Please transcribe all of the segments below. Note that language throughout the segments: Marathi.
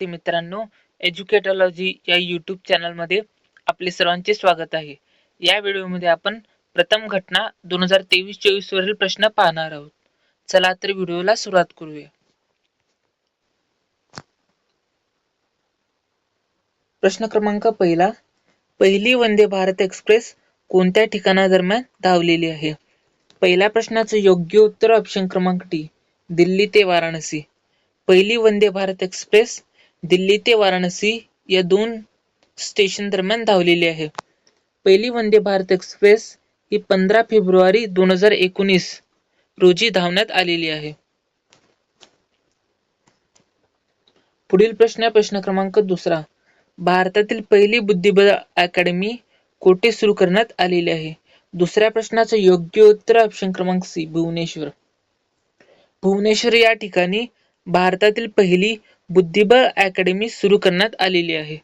विद्यार्थी मित्रांनो एज्युकेटॉलॉजी या यूट्यूब चॅनलमध्ये आपले सर्वांचे स्वागत आहे. या व्हिडिओमध्ये आपण प्रथम घटना दोन हजार तेवीस चोवीस वरील प्रश्न पाहणार आहोत. चला तर व्हिडिओला सुरुवात करूया. प्रश्न क्रमांक पहिला पहिली वंदे भारत एक्सप्रेस कोणत्या ठिकाणादरम्यान धावलेली आहे? पहिल्या प्रश्नाचं योग्य उत्तर ऑप्शन क्रमांक टी दिल्ली ते वाराणसी. पहिली वंदे भारत एक्सप्रेस दिल्ली ते वाराणसी या दोन स्टेशन दरम्यान धावलेली आहे. पहिली वंदे भारत एक्सप्रेस ही पंधरा फेब्रुवारी दोन हजार एकोणीस रोजी धावण्यात आलेली आहे. पुढील प्रश्न आहे प्रश्न क्रमांक दुसरा. भारतातील पहिली बुद्धिबळ अकॅडमी कोठे सुरू करण्यात आलेली आहे? दुसऱ्या प्रश्नाचं योग्य उत्तर ऑप्शन क्रमांक सी भुवनेश्वर. भुवनेश्वर या ठिकाणी भारतातील पहिली बुद्धिबळ अकॅडमी सुरू करण्यात आलेली आहे.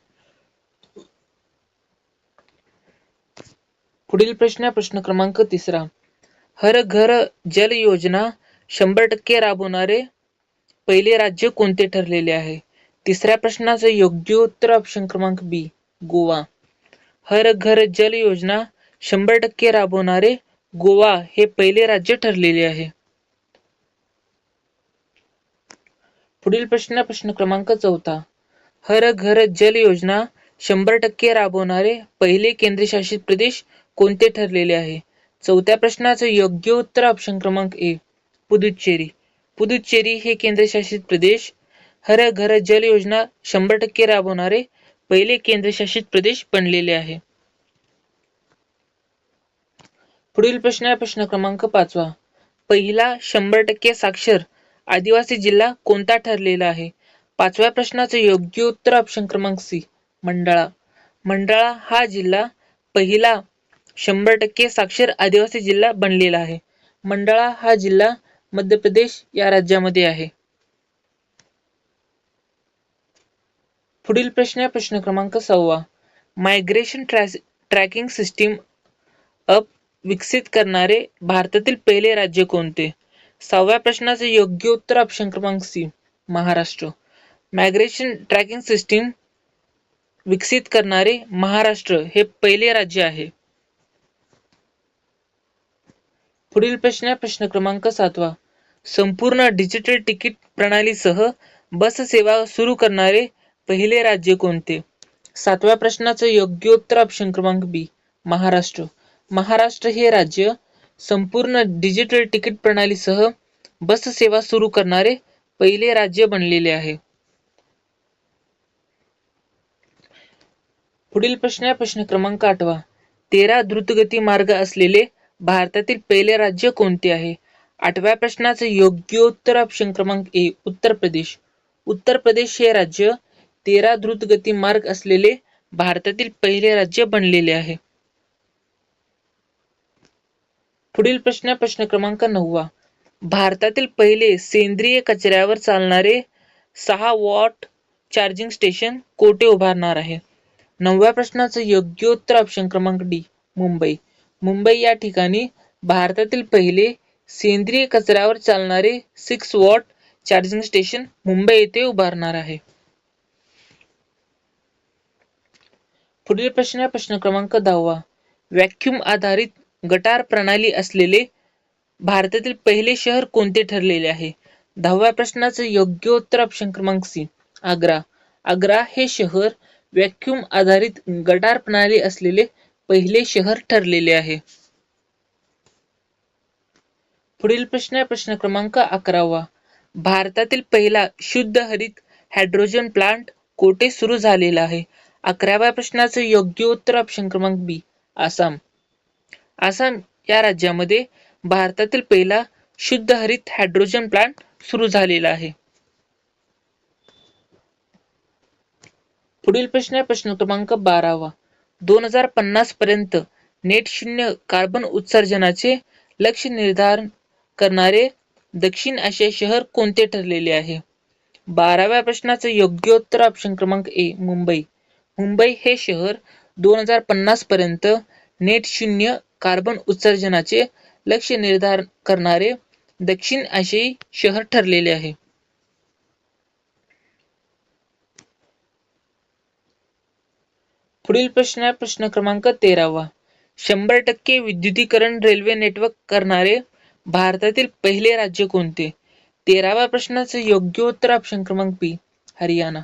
पुढील प्रश्न प्रश्न क्रमांक तिसरा. हर घर जल योजना शंभर टक्के राबवणारे पहिले राज्य कोणते ठरलेले आहे? तिसऱ्या प्रश्नाचं योग्य उत्तर ऑप्शन क्रमांक बी गोवा. हर घर जल योजना शंभर टक्के राबवणारे गोवा हे पहिले राज्य ठरलेले आहे. पुढील प्रश्न प्रश्न क्रमांक चौथा. हर घर जल योजना शंभर टक्के राबवणारे पहिले केंद्रशासित प्रदेश कोणते ठरलेले आहे? चौथ्या प्रश्नाचं योग्य उत्तर ऑप्शन क्रमांक ए पुदुच्चेरी. पुदुच्चेरी हे केंद्रशासित प्रदेश. हर घर जल योजना शंभर टक्के राबवणारे पहिले केंद्रशासित प्रदेश बनलेले आहे. पुढील प्रश्न प्रश्न क्रमांक पाचवा. पहिला शंभर टक्के साक्षर आदिवासी जिल्हा कोणता ठरलेला आहे? पाचव्या प्रश्नाचं योग्य उत्तर ऑप्शन क्रमांक सी मंडळा. मंडळा हा जिल्हा पहिला शंभर टक्के साक्षर आदिवासी जिल्हा बनलेला आहे. मंडळा हा जिल्हा मध्य प्रदेश या राज्यामध्ये आहे. पुढील प्रश्न आहे प्रश्न क्रमांक सहावा. मायग्रेशन ट्रॅकिंग सिस्टीम अप विकसित करणारे भारतातील पहिले राज्य कोणते? सहाव्या प्रश्नाचे योग्य उत्तर ऑप्शन क्रमांक C Maharashtra. Migration tracking system विकसित करणारे महाराष्ट्र हे पहिले राज्य आहे. पुढील प्रश्न प्रश्न क्रमांक सातवा. संपूर्ण डिजिटल तिकीट प्रणालीसह बस सेवा सुरू करणारे पहिले राज्य कोणते? सातव्या प्रश्नाचं योग्य उत्तर ऑप्शन क्रमांक बी महाराष्ट्र. महाराष्ट्र हे राज्य संपूर्ण डिजिटल तिकीट प्रणालीसह बस सेवा सुरू करणारे पहिले राज्य बनलेले आहे. पुढील प्रश्न आहे प्रश्न क्रमांक आठवा. तेरा द्रुतगती मार्ग असलेले भारतातील पहिले राज्य कोणते आहे? आठव्या प्रश्नाचं योग्य उत्तर ऑप्शन क्रमांक ए उत्तर प्रदेश. उत्तर प्रदेश हे राज्य तेरा द्रुतगती मार्ग असलेले भारतातील पहिले राज्य बनलेले आहे. पुढील प्रश्न प्रश्न क्रमांक नववा. भारतातील पहिले सेंद्रिय कचऱ्यावर चालणारे सहा वॉट चार्जिंग स्टेशन कोठे उभारणार आहे? नवव्या प्रश्नाचं योग्योत्तर ऑप्शन क्रमांक डी मुंबई. मुंबई या ठिकाणी भारतातील पहिले सेंद्रिय कचऱ्यावर चालणारे six watt charging station Mumbai येथे उभारणार आहे. पुढील प्रश्न प्रश्न क्रमांक दहावा. व्हॅक्युम आधारित गटार प्रणाली असलेले भारतातील पहिले शहर कोणते ठरलेले आहे? दहाव्या प्रश्नाचं योग्य उत्तर ऑप्शन क्रमांक सी आग्रा. आग्रा हे शहर व्हॅक्युम आधारित गटार प्रणाली असलेले पहिले शहर ठरलेले आहे. पुढील प्रश्न आहे प्रश्न क्रमांक अकरावा. भारतातील पहिला शुद्ध हरित हायड्रोजन प्लांट कोठे सुरू झालेला आहे? अकराव्या प्रश्नाचं योग्य उत्तर ऑप्शन क्रमांक बी आसाम. आसाम या राज्यामध्ये भारतातील पहिला शुद्ध हरित हायड्रोजन प्लांट सुरू झालेला आहे. पुढील प्रश्न आहे प्रश्न क्रमांक बारावा. दोन हजार पन्नास पर्यंत नेट शून्य कार्बन उत्सर्जनाचे लक्ष्य निर्धारण करणारे दक्षिण आशिया शहर कोणते ठरलेले आहे? बाराव्या प्रश्नाचं योग्य उत्तर ऑप्शन क्रमांक ए मुंबई. मुंबई हे शहर दोन हजार पन्नास पर्यंत नेट शून्य कार्बन उत्सर्जनाचे लक्ष्य निर्धारण करणारे दक्षिण आशियाई शहर ठरलेले आहे. पुढील प्रश्न आहे प्रश्न क्रमांक तेरावा. शंभर टक्के विद्युतीकरण रेल्वे नेटवर्क करणारे भारतातील पहिले राज्य कोणते? तेराव्या प्रश्नाचं योग्य उत्तर ऑप्शन क्रमांक बी हरियाणा.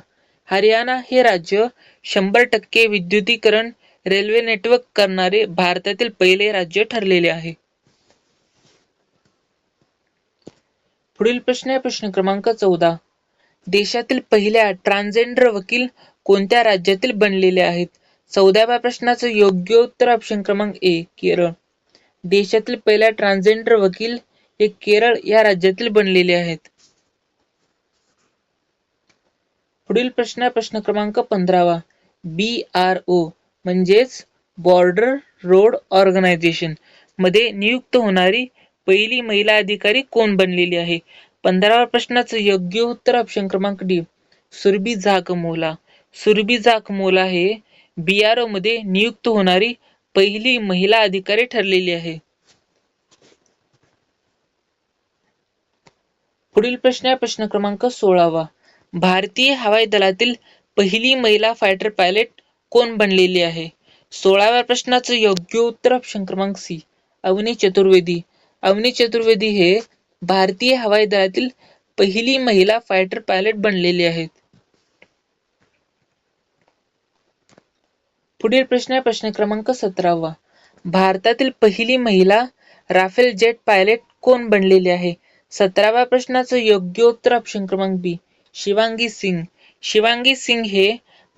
हरियाणा हे राज्य शंभर टक्के विद्युतीकरण रेल्वे नेटवर्क करणारे भारतातील पहिले राज्य ठरलेले आहे. पुढील प्रश्न आहे प्रश्न क्रमांक चौदा. देशातील पहिल्या ट्रान्सजेंडर वकील कोणत्या राज्यातील बनलेले आहेत? चौदाव्या प्रश्नाचं योग्य उत्तर ऑप्शन क्रमांक ए केरळ. देशातील पहिल्या ट्रान्सजेंडर वकील हे केरळ या राज्यातील बनलेले आहेत. पुढील प्रश्न प्रश्न क्रमांक पंधरावा. बी आर ओ म्हणजेच बॉर्डर रोड ऑर्गनायझेशनमध्ये नियुक्त होणारी पहिली महिला अधिकारी कोण बनलेली आहे? पंधराव्या प्रश्नाचं योग्य उत्तर ऑप्शन क्रमांक डी सुरबी झाकमोला सुरबी झाकमोला हे बी आर ओ मध्ये नियुक्त होणारी पहिली महिला अधिकारी ठरलेली आहे. पुढील प्रश्न आहे प्रश्न क्रमांक सोळावा. भारतीय हवाई दलातील पहिली महिला फायटर पायलट कोण बनलेली आहे? सोळाव्या प्रश्नाचं योग्य उत्तर ऑप्शन क्रमांक सी अवनी चतुर्वेदी. अवनी चतुर्वेदी हे भारतीय हवाई दलातील पहिली महिला फायटर पायलट बनलेली आहेत. पुढील प्रश्न आहे प्रश्न क्रमांक सतरावा. भारतातील पहिली महिला राफेल जेट पायलट कोण बनलेली आहे? सतराव्या प्रश्नाचं योग्य उत्तर ऑप्शन क्रमांक बी शिवांगी सिंग. शिवांगी सिंग हे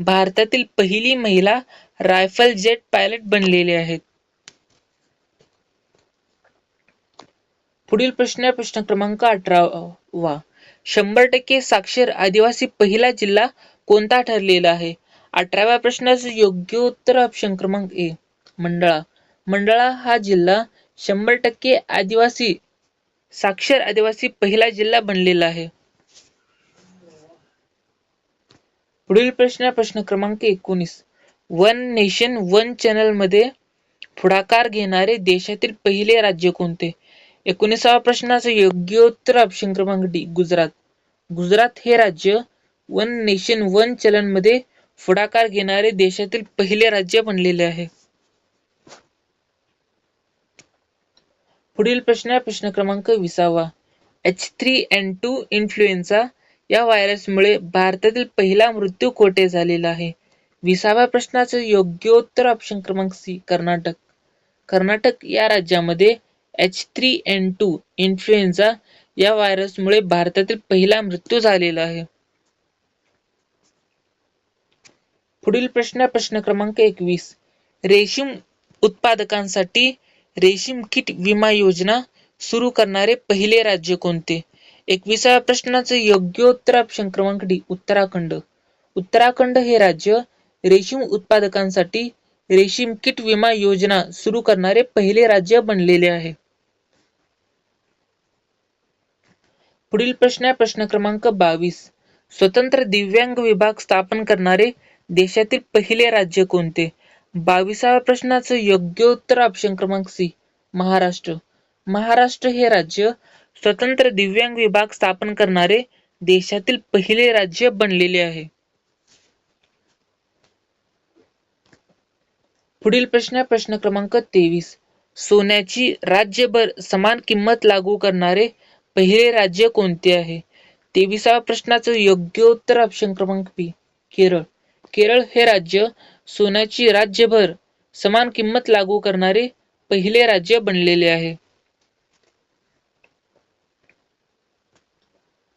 भारतातील पहिली महिला रायफल जेट पायलट बनलेले आहेत. पुढील प्रश्न प्रश्न क्रमांक अठरावा. शंभर टक्के साक्षर आदिवासी पहिला जिल्हा कोणता ठरलेला आहे? अठराव्या प्रश्नाचं योग्य उत्तर ऑप्शन क्रमांक ए मंडळा. मंडळा हा जिल्हा शंभर टक्के आदिवासी साक्षर आदिवासी पहिला जिल्हा बनलेला आहे. पुढील प्रश्न प्रश्न क्रमांक एकोणीस. वन नेशन वन चॅनलमध्ये पुढाकार घेणारे देशातील पहिले राज्य कोणते? एकोणीसाव्या प्रश्नाचं योग्य उत्तर ऑप्शन क्रमांक डी गुजरात. गुजरात हे राज्य वन नेशन वन चलनमध्ये पुढाकार घेणारे देशातील पहिले राज्य बनलेले आहे. पुढील प्रश्न प्रश्न क्रमांक विसावा. H three N two influenza या व्हायरसमुळे भारतातील पहिला मृत्यू कोठे झालेला आहे? विसाव्या प्रश्नाचं योग्य उत्तर ऑप्शन क्रमांक सी कर्नाटक. कर्नाटक या राज्यामध्ये H three N two influenza या व्हायरसमुळे भारतातील पहिला मृत्यू झालेला आहे. पुढील प्रश्न प्रश्न क्रमांक एकवीस. रेशीम उत्पादकांसाठी रेशीम किट विमा योजना सुरू करणारे पहिले राज्य कोणते? एकविसाव्या प्रश्नाचं योग्य उत्तर ऑप्शन क्रमांक डी उत्तराखंड. उत्तराखंड हे राज्य रेशीम उत्पादकांसाठी रेशीम किट विमा योजना सुरू करणारे पहिले राज्य बनलेले आहे. पुढील प्रश्न आहे प्रश्न क्रमांक बावीस. स्वतंत्र दिव्यांग विभाग स्थापन करणारे देशातील पहिले राज्य कोणते? बावीसाव्या प्रश्नाचं योग्य उत्तर ऑप्शन क्रमांक सी महाराष्ट्र. महाराष्ट्र हे राज्य स्वतंत्र दिव्यांग विभाग स्थापन करणारे देशातील पहिले राज्य बनलेले आहे. पुढील प्रश्न प्रश्न क्रमांक तेवीस. सोन्याची राज्यभर समान किंमत लागू करणारे पहिले राज्य कोणते आहे? तेविसाव्या प्रश्नाचं योग्य उत्तर ऑप्शन क्रमांक पी केरळ. केरळ हे राज्य सोन्याची राज्यभर समान किंमत लागू करणारे पहिले राज्य बनलेले आहे.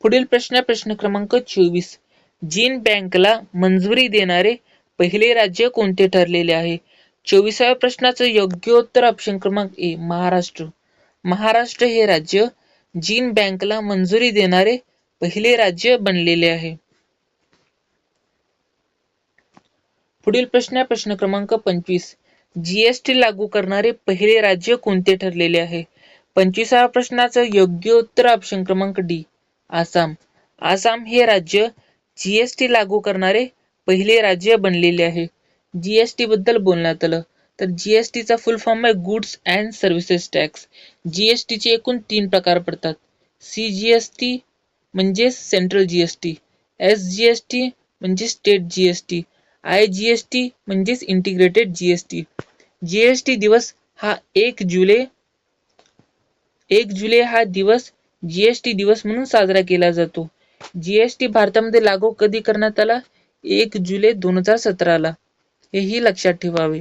पुढील प्रश्न प्रश्न क्रमांक चोवीस. जीन बँकला मंजुरी देणारे पहिले राज्य कोणते ठरलेले आहे? चोवीसाव्या प्रश्नाचं योग्य उत्तर ऑप्शन क्रमांक ए महाराष्ट्र. महाराष्ट्र हे राज्य जीन बँकला मंजुरी देणारे पहिले राज्य बनलेले आहे. पुढील प्रश्न प्रश्न क्रमांक पंचवीस. जीएसटी लागू करणारे पहिले राज्य कोणते ठरलेले आहे? पंचवीसाव्या प्रश्नाचं योग्य उत्तर ऑप्शन क्रमांक डी आसाम आसाम हे राज्य जीएसटी लागू करणारे पहिले राज्य बनलेले आहे जीएसटी बद्दल बोलण्यात आलं तर जीएसटी चा फुल फॉर्म आहे goods and services tax GST चे एकूण तीन प्रकार पडतात सी म्हणजे सेंट्रल जीएसटी एस जीएसटी म्हणजे state GST I G S T म्हणजेच इंटिग्रेटेड जीएसटी जीएसटी दिवस हा एक जुलै एक जुलै हा दिवस जीएसटी दिवस म्हणून साजरा केला जातो. जीएसटी भारतामध्ये लागू कधी करण्यात आला? एक जुलै दोन हजार सतराला. हेही लक्षात ठेवावे.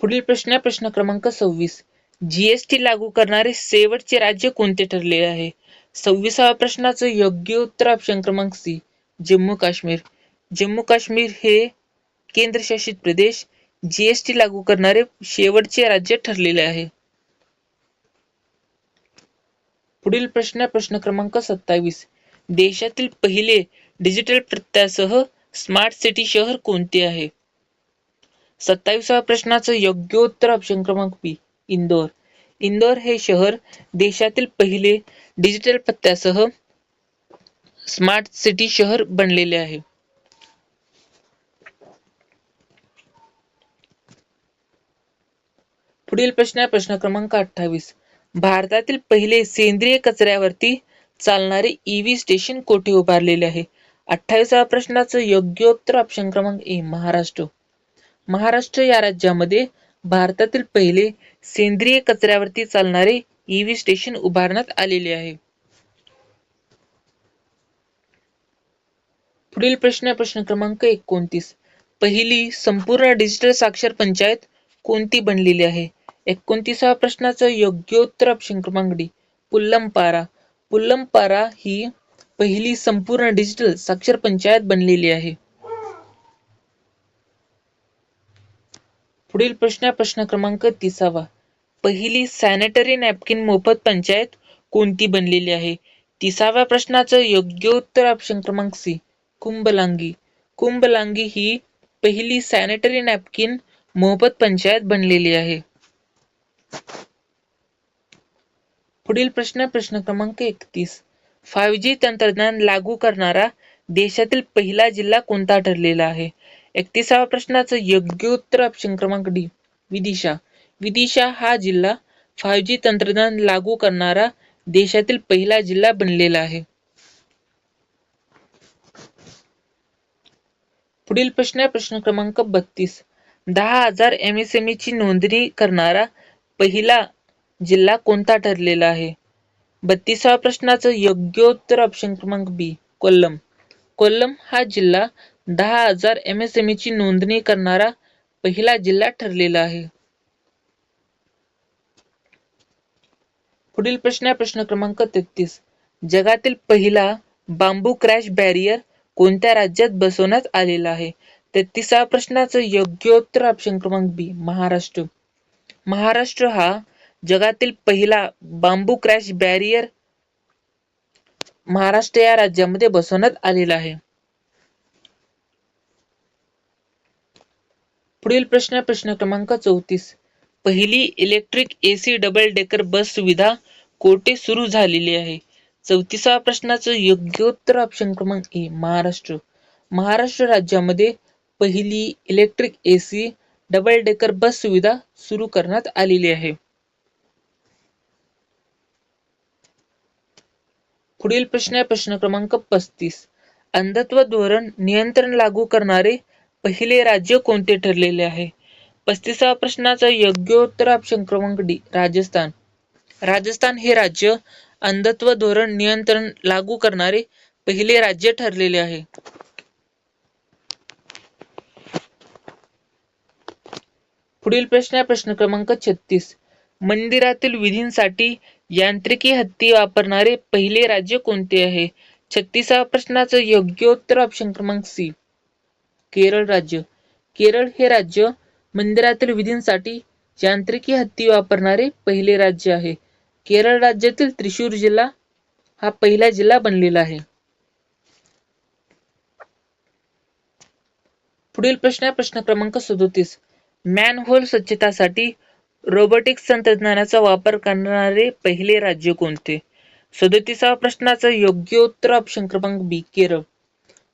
पुढील प्रश्न प्रश्न क्रमांक सव्वीस. जीएसटी लागू करणारे शेवटचे राज्य कोणते ठरले आहे? सव्वीसाव्या प्रश्नाचं योग्य उत्तर ऑप्शन क्रमांक सी जम्मू काश्मीर. जम्मू काश्मीर हे केंद्रशासित प्रदेश. जीएसटी लागू करणारे शेवटचे राज्य ठरलेले आहे. पुढील प्रश्न प्रश्न क्रमांक सत्तावीस. देशातील पहिले डिजिटल प्रत्यासह स्मार्ट सिटी शहर कोणते आहे? सत्तावीसाव्या प्रश्नाचं योग्य उत्तर ऑप्शन क्रमांक बी इंदोर. इंदोर हे शहर देशातील पहिले डिजिटल पत्त्यासह स्मार्ट सिटी शहर बनलेले आहे. पुढील प्रश्न आहे प्रश्न क्रमांक अठ्ठावीस. भारतातील पहिले सेंद्रिय कचऱ्यावरती चालणारे ईव्ही स्टेशन कोठे उभारलेले आहे? अठ्ठावीसाव्या प्रश्नाचं योग्य उत्तर ऑप्शन क्रमांक ए महाराष्ट्र. महाराष्ट्र या राज्यामध्ये भारतातील पहिले सेंद्रिय कचऱ्यावरती चालणारे ईव्ही स्टेशन उभारण्यात आलेले आहे. पुढील प्रश्न प्रश्न क्रमांक एकोणतीस. पहिली संपूर्ण डिजिटल साक्षर पंचायत कोणती बनलेली आहे? एकोणतीसाव्या प्रश्नाचं योग्य उत्तर ऑप्शन क्रमांक डी पुल्लमपारा पुल्लमपारा ही पहिली संपूर्ण डिजिटल साक्षर पंचायत बनलेली आहे. पुढील प्रश्न प्रश्न क्रमांक तिसावा. पहिली सॅनिटरी नॅपकिन मोफत पंचायत कोणती बनलेली आहे? तिसाव्या प्रश्नाचं योग्य उत्तर ऑप्शन क्रमांक सी कुंभलांगी. कुंभलांगी ही पहिली सॅनिटरी नॅपकिन मोफत पंचायत बनलेली आहे. पुढील प्रश्न प्रश्न क्रमांक एकतीस. फाईव्ह जी तंत्रज्ञान लागू करणारा देशातील पहिला जिल्हा कोणता ठरलेला आहे? एकतीसाव्या प्रश्नाचं योग्य उत्तर ऑप्शन क्रमांक डी विदिशा. विदिशा हा जिल्हा फाईव्ह जी तंत्रज्ञान लागू करणारा देशातील पहिला जिल्हा बनलेला आहे. पुढील प्रश्न प्रश्न क्रमांक बत्तीस. दहा हजार एम एस एम ई ची नोंदणी करणारा पहिला जिल्हा कोणता ठरलेला आहे? बत्तीसाव्या प्रश्नाचं योग्योत्तर ऑप्शन क्रमांक बी कोल्लम. कोल्लम हा जिल्हा दहा हजार एम एस एम ची नोंदणी करणारा पहिला जिल्हा ठरलेला आहे. पुढील प्रश्न आहे प्रश्न क्रमांक तेहतीस. जगातील पहिला बांबू क्रॅश बॅरियर कोणत्या राज्यात बसवण्यात आलेला आहे? तेहतीसाव्या प्रश्नाचं योग्योत्तर ऑप्शन क्रमांक बी महाराष्ट्र. महाराष्ट्र हा जगातील पहिला बांबू क्रॅश बॅरियर महाराष्ट्र या राज्यामध्ये बसवण्यात आलेला आहे. पुढील प्रश्न प्रश्न क्रमांक चौतीस. पहिली electric AC double decker bus सुविधा कोठे सुरू झालेली आहे? चौतीसाव्या प्रश्नाचं योग्य उत्तर ऑप्शन क्रमांक ए महाराष्ट्र. महाराष्ट्र राज्यामध्ये पहिली electric AC double decker bus सुविधा सुरू करण्यात आलेली आहे. पुढील प्रश्न आहे प्रश्न क्रमांक पस्तीस. अंधत्व धोरण नियंत्रण लागू करणारे पहिले राज्य कोणते ठरलेले आहे? पस्तीसाव्या प्रश्नाचा योग्योत्तर ऑप्शन क्रमांक डी राजस्थान. राजस्थान हे राज्य अंधत्व धोरण नियंत्रण लागू करणारे पहिले राज्य ठरलेले आहे. पुढील प्रश्न आहे प्रश्न क्रमांक छत्तीस. मंदिरातील विधींसाठी यांत्रिकी हत्ती वापरणारे पहिले राज्य कोणते आहे? छत्तीसाव्या प्रश्नाचं योग्योत्तर ऑप्शन क्रमांक सी केरळ राज्य. केरळ हे राज्य मंदिरातील विधींसाठी यांत्रिकी हत्ती वापरणारे पहिले राज्य आहे. केरळ राज्यातील त्रिशूर जिल्हा हा पहिला जिल्हा बनलेला आहे. पुढील प्रश्न आहे प्रश्न क्रमांक सदोतीस. मॅनहोल स्वच्छतासाठी रोबोटिक्स तंत्रज्ञानाचा वापर करणारे पहिले राज्य कोणते? सदोतीसाव्या प्रश्नाचं योग्य उत्तर ऑप्शन क्रमांक बी केरळ.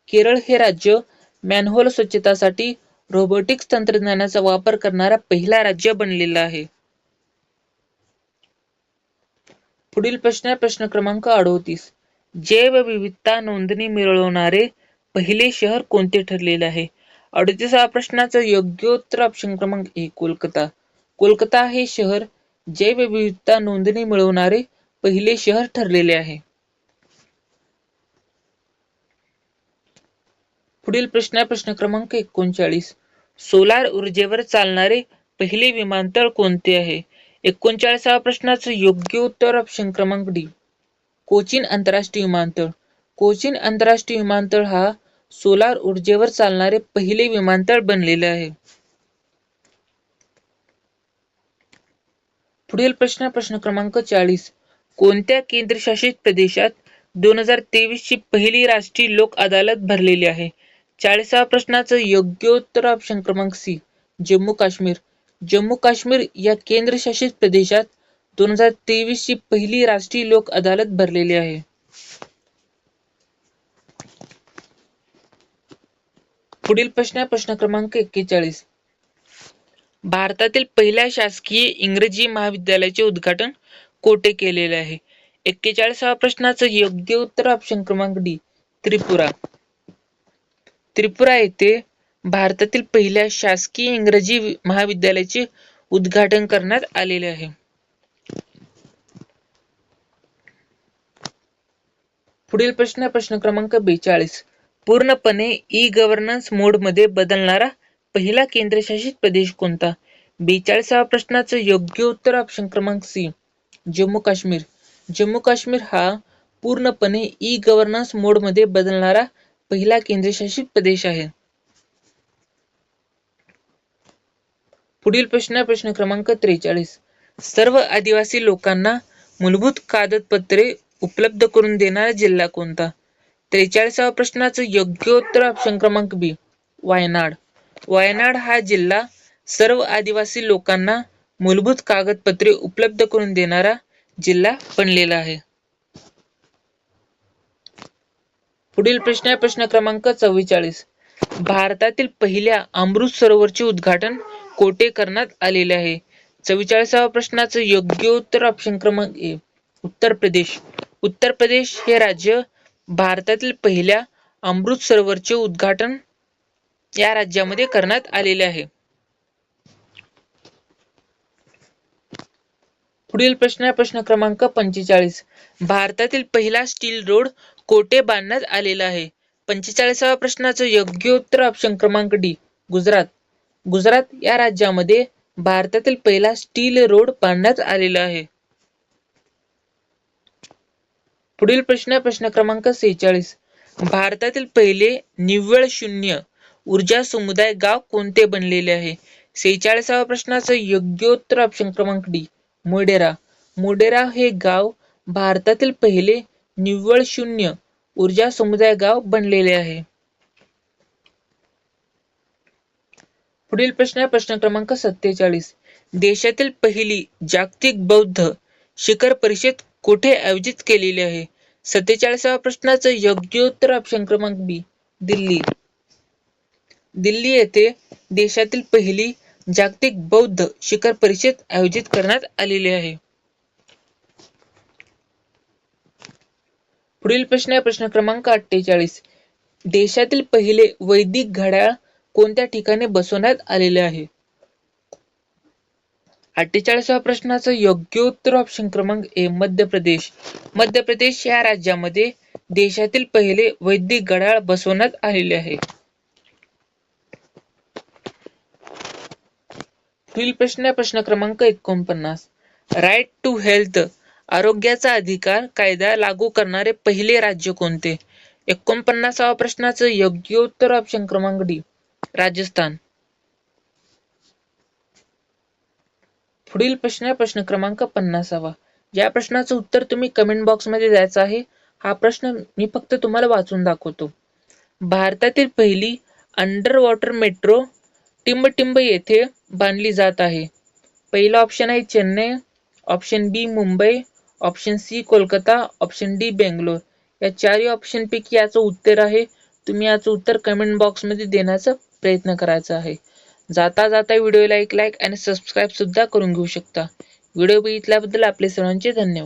केरळ हे राज्य मॅनहोल स्वच्छतासाठी रोबोटिक्स तंत्रज्ञानाचा वापर करणारा पहिला राज्य बनलेला आहे. पुढील प्रश्न प्रश्न क्रमांक अडोतीस. जैवविविधता नोंदणी मिळवणारे पहिले शहर कोणते ठरलेले आहे? अडतीसाव्या प्रश्नाचं योग्य उत्तर ऑप्शन क्रमांक ए कोलकाता. कोलकाता हे शहर जैवविविधता नोंदणी मिळवणारे पहिले शहर ठरलेले आहे. पुढील प्रश्न प्रश्न क्रमांक एकोणचाळीस. सोलार ऊर्जेवर चालणारे पहिले विमानतळ कोणते आहे? एकोणचाळीसाव्या प्रश्नाचं योग्य उत्तर ऑप्शन क्रमांक डी कोचीन आंतरराष्ट्रीय विमानतळ. कोचीन आंतरराष्ट्रीय विमानतळ हा सोलार ऊर्जेवर चालणारे पहिले विमानतळ बनलेले आहे. पुढील प्रश्न प्रश्न क्रमांक चाळीस. कोणत्या केंद्रशासित प्रदेशात दोन हजार तेवीस ची पहिली राष्ट्रीय लोक अदालत भरलेली आहे? चाळीसाव्या प्रश्नाचं योग्य उत्तर ऑप्शन क्रमांक सी जम्मू काश्मीर. जम्मू काश्मीर या केंद्रशासित प्रदेशात दोन हजार तेवीस ची पहिली राष्ट्रीय लोक अदालत भरलेली आहे. पुढील प्रश्न आहे प्रश्न क्रमांक एक्केचाळीस. भारतातील पहिल्या शासकीय इंग्रजी महाविद्यालयाचे उद्घाटन कोठे केलेले आहे? एक्केचाळीसाव्या प्रश्नाचं योग्य उत्तर ऑप्शन क्रमांक डी त्रिपुरा. त्रिपुरा येथे भारतातील पहिल्या शासकीय इंग्रजी महाविद्यालयाचे उद्घाटन करण्यात आलेले आहे. पुढील प्रश्न प्रश्न क्रमांक बेचाळीस. पूर्णपणे ई गव्हर्नन्स मोडमध्ये बदलणारा पहिला केंद्रशासित प्रदेश कोणता? बेचाळीसाव्या प्रश्नाचं योग्य उत्तर ऑप्शन क्रमांक सी जम्मू काश्मीर. जम्मू काश्मीर हा पूर्णपणे ई गव्हर्नन्स मोडमध्ये बदलणारा पहिला केंद्रशासित प्रदेश आहे. पुढील प्रश्न प्रश्न क्रमांक त्रेचाळीस. सर्व आदिवासी लोकांना मूलभूत कागदपत्रे उपलब्ध करून देणारा जिल्हा कोणता? त्रेचाळीसाव्या प्रश्नाचं योग्य उत्तर ऑप्शन क्रमांक बी वायनाड. वायनाड हा जिल्हा सर्व आदिवासी लोकांना मूलभूत कागदपत्रे उपलब्ध करून देणारा जिल्हा बनलेला आहे. पुढील प्रश्न आहे प्रश्न क्रमांक चव्वेचाळीस. भारतातील पहिल्या अमृत सरोवरचे उद्घाटन कोठे करण्यात आलेले आहे? चव्वेचाळीसाव्या प्रश्नाचं योग्य उत्तर ऑप्शन क्रमांक ए उत्तर प्रदेश. उत्तर प्रदेश हे राज्य भारतातील पहिल्या अमृत सरोवरचे उद्घाटन या राज्यामध्ये करण्यात आलेले आहे. पुढील प्रश्न आहे प्रश्न क्रमांक पंचेचाळीस. भारतातील पहिला स्टील रोड कोठे बांधण्यात आलेला आहे? पंचेचाळीसाव्या प्रश्नाचं योग्य उत्तर ऑप्शन क्रमांक डी गुजरात. गुजरात या राज्यामध्ये भारतातील पहिला स्टील रोड बांधण्यात आलेला आहे. पुढील प्रश्न आहे प्रश्न क्रमांक सेहेचाळीस. भारतातील पहिले निव्वळ शून्य ऊर्जा समुदाय गाव कोणते बनलेले आहे? सेहेचाळीसाव्या प्रश्नाचं योग्य उत्तर ऑप्शन क्रमांक डी मोडेरा मोडेरा हे गाव भारतातील पहिले निव्वळ शून्य ऊर्जा समुदाय गाव बनलेले आहे. पुढील प्रश्न आहे प्रश्न क्रमांक सत्तेचाळीस. देशातील पहिली जागतिक बौद्ध शिखर परिषद कुठे आयोजित केलेली आहे? सत्तेचाळीसाव्या प्रश्नाचं योग्य उत्तर ऑप्शन क्रमांक बी दिल्ली. दिल्ली येथे देशातील पहिली जागतिक बौद्ध शिखर परिषद आयोजित करण्यात आलेली आहे. पुढील प्रश्न आहे प्रश्न क्रमांक अठ्ठेचाळीस. देशातील पहिले वैदिक घड्याळ कोणत्या ठिकाणी बसवण्यात आलेले आहे? अठ्ठेचाळीसाव्या प्रश्नाचं योग्य उत्तर ऑप्शन क्रमांक ए मध्य प्रदेश. मध्य प्रदेश या राज्यामध्ये देशातील पहिले वैदिक घड्याळ बसवण्यात आलेले आहे. पुढील प्रश्न आहे प्रश्न क्रमांक एकोणपन्नास. राईट टू हेल्थ आरोग्याचा अधिकार कायदा लागू करणारे पहिले राज्य कोणते? एकोणपन्नासाव्या प्रश्नाचं योग्य उत्तर ऑप्शन क्रमांक डी राजस्थान. पुढील प्रश्न आहे प्रश्न क्रमांक पन्नासावा. या प्रश्नाचं उत्तर तुम्ही कमेंट बॉक्समध्ये द्यायचं आहे. हा प्रश्न मी फक्त तुम्हाला वाचून दाखवतो. भारतातील पहिली अंडर वॉटर मेट्रो टिंबटिंब येथे बांधली जात आहे. पहिला ऑप्शन आहे Chennai option B Mumbai option C Kolkata option D Bangalore. या चारही ऑप्शनपैकी याचं उत्तर आहे. तुम्ही याचं उत्तर कमेंट बॉक्समध्ये देण्याचा प्रयत्न करायचा आहे. जाता जाता व्हिडिओला एक लाईक आणि सबस्क्राईब सुद्धा करून घेऊ शकता. व्हिडिओ बघितल्याबद्दल आपले सर्वांचे धन्यवाद.